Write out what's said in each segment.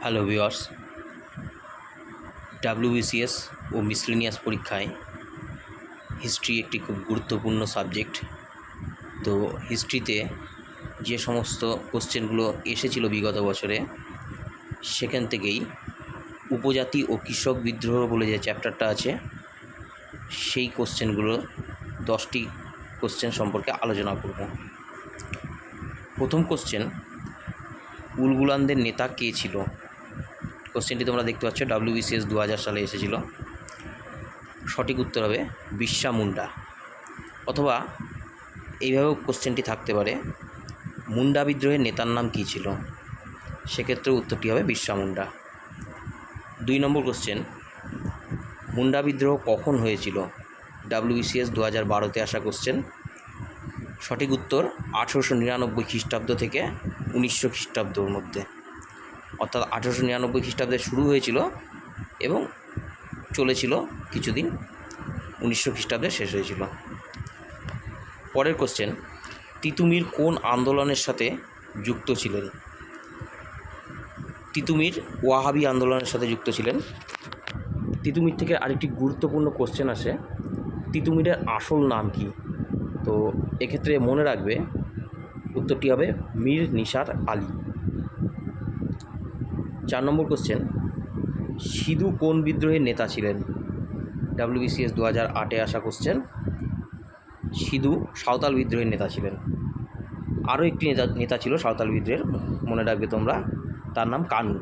Hello viewers WBCS ও miscellaneous পরীক্ষায় history একটি খুব গুরুত্বপূর্ণ সাবজেক্ট তো হিস্ট্রিতে যে সমস্ত কোশ্চেনগুলো এসেছিল বিগত বছরে, সেখান থেকেই উপজাতি ও কৃষক বিদ্রোহ বলে যে চ্যাপ্টারটা আছে, সেই কোশ্চেনগুলো দশটি কোশ্চেন সম্পর্কে আলোচনা করব। প্রথম কোশ্চেন উলগুলানদের নেতা কে ছিল? কোশ্চেনটি তোমরা দেখতে পাচ্ছ ডাব্লিউবিসিএস দু হাজার সালে এসেছিল। সঠিক উত্তর হবে বিশ্বা মুন্ডা। অথবা এইভাবেও কোশ্চেনটি থাকতে পারে, মুন্ডা বিদ্রোহের নেতার নাম কী ছিল? সেক্ষেত্রে উত্তরটি হবে বিশ্বা মুন্ডা। দুই নম্বর কোশ্চেন মুন্ডা বিদ্রোহ কখন হয়েছিল? ডাব্লিউ ডাব্লিউবিসিএস দু হাজার বারোতে আসা কোশ্চেন সঠিক উত্তর আঠেরোশো নিরানব্বই খ্রিস্টাব্দ থেকে উনিশশো খ্রিস্টাব্দর মধ্যে। অর্থাৎ আঠেরোশো নিরানব্বই খ্রিস্টাব্দে শুরু হয়েছিল এবং চলেছিল কিছুদিন, উনিশশো খ্রিস্টাব্দে শেষ হয়েছিল। পরের কোশ্চেন তিতুমির কোন আন্দোলনের সাথে যুক্ত ছিলেন? তিতুমির ওয়াহাবি আন্দোলনের সাথে যুক্ত ছিলেন। তিতুমির থেকে আরেকটি গুরুত্বপূর্ণ কোশ্চেন আসে, তিতুমিরের আসল নাম কি? তো এক্ষেত্রে মনে রাখবে উত্তরটি হবে মীর নিসার আলী। চার নম্বর কোশ্চেন সিধু কোন বিদ্রোহের নেতা ছিলেন? ডাব্লিউবিসিএস দু হাজার আটে আসা কোশ্চেন সিধু সাঁওতাল বিদ্রোহের নেতা ছিলেন। আরও একটি নেতা নেতা ছিল সাঁওতাল বিদ্রোহের, মনে রাখবে তোমরা, তার নাম কানু।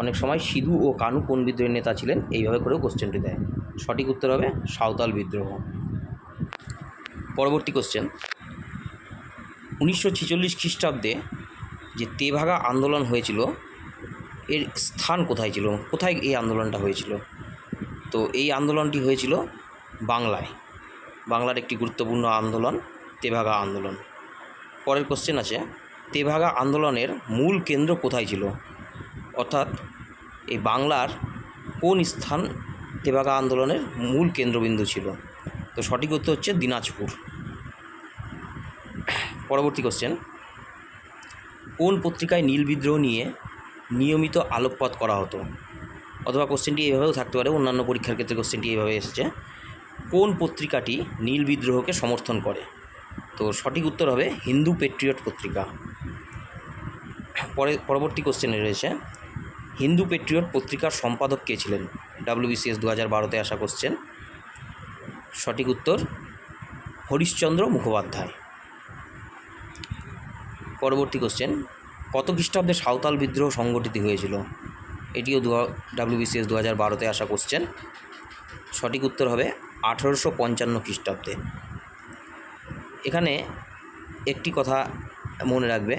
অনেক সময় সিধু ও কানু কোন বিদ্রোহের নেতা ছিলেন এইভাবে করেও কোশ্চেনটি দেয়। সঠিক উত্তর হবে সাঁওতাল বিদ্রোহ। পরবর্তী কোশ্চেন উনিশশো ছেচল্লিশ খ্রিস্টাব্দে যে তেভাগা আন্দোলন হয়েছিল, এর স্থান কোথায় ছিল কোথায় এই আন্দোলনটা হয়েছিল? তো এই আন্দোলনটি হয়েছিল বাংলায়। বাংলার একটি গুরুত্বপূর্ণ আন্দোলন, তেভাগা আন্দোলন। পরের কোশ্চেন আছে, তেভাগা আন্দোলনের মূল কেন্দ্র কোথায় ছিল? অর্থাৎ এই বাংলার কোন স্থান তেভাগা আন্দোলনের মূল কেন্দ্রবিন্দু ছিল? তো সঠিক উত্তর হচ্ছে দিনাজপুর। পরবর্তী কোশ্চেন কোন পত্রিকায় নীল বিদ্রোহ নিয়ে নিয়মিত আলোকপাত করা হতো? অথবা কোশ্চেনটি এইভাবেও থাকতে পারে, অন্যান্য পরীক্ষার ক্ষেত্রে কোশ্চেনটি এইভাবে এসেছে। কোন পত্রিকাটি নীল বিদ্রোহকে সমর্থন করে? তো সঠিক উত্তর হবে হিন্দু পেট্রিয়ট পত্রিকা। পরে, পরবর্তী কোশ্চেনে রয়েছে, হিন্দু পেট্রিয়ট পত্রিকার সম্পাদক কে ছিলেন? ডাব্লিউবিসিএস দু হাজার বারোতে আসা কোশ্চেন সঠিক উত্তর হরিশ্চন্দ্র মুখোপাধ্যায়। পরবর্তী কোশ্চেন কত খ্রিস্টাব্দে সাঁওতাল বিদ্রোহ সংগঠিত হয়েছিল? এটিও দু ডাব্লিউবিসিএস দু হাজার বারোতে আসা কোশ্চেন সঠিক উত্তর হবে আঠেরোশো পঞ্চান্ন খ্রিস্টাব্দে। এখানে একটি কথা মনে রাখবে,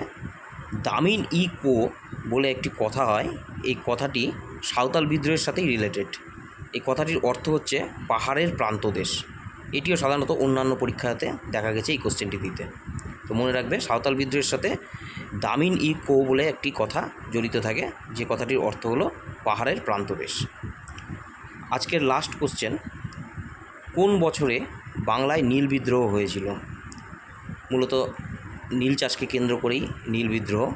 দামিন ই কো বলে একটি কথা হয়, এই কথাটি সাঁওতাল বিদ্রোহের সাথেই রিলেটেড এই কথাটির অর্থ হচ্ছে পাহাড়ের প্রান্তদেশ। এটিও সাধারণত অন্যান্য পরীক্ষাতে দেখা গেছে এই কোশ্চেনটি দিতে। তো মনে রাখবে সাঁওতাল বিদ্রোহের সাথে দামিন ই কো বলে একটি কথা জড়িত থাকে। যে কথাটির অর্থ হলো পাহাড়ের প্রান্তদেশ আজকের লাস্ট কোশ্চেন কোন বছরে বাংলায় নীল বিদ্রোহ হয়েছিল? মূলত নীল চাষকে কেন্দ্র করেই নীল বিদ্রোহ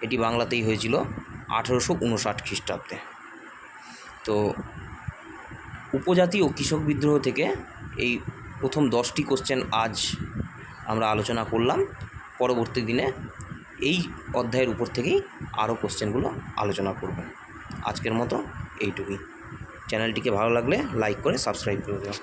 এটি বাংলাতেই হয়েছিল আঠেরোশো উনষাট খ্রিস্টাব্দে। তো উপজাতি ও কৃষক বিদ্রোহ থেকে এই প্রথম দশটি কোশ্চেন আজ আমরা আলোচনা করলাম। পরবর্তী দিনে এই অধ্যায়ের উপর থেকেই আরও কোশ্চেনগুলো আলোচনা করব। আজকের মতো এইটুকুই। চ্যানেলটিকে ভালো লাগলে লাইক করে সাবস্ক্রাইব করে দেওয়া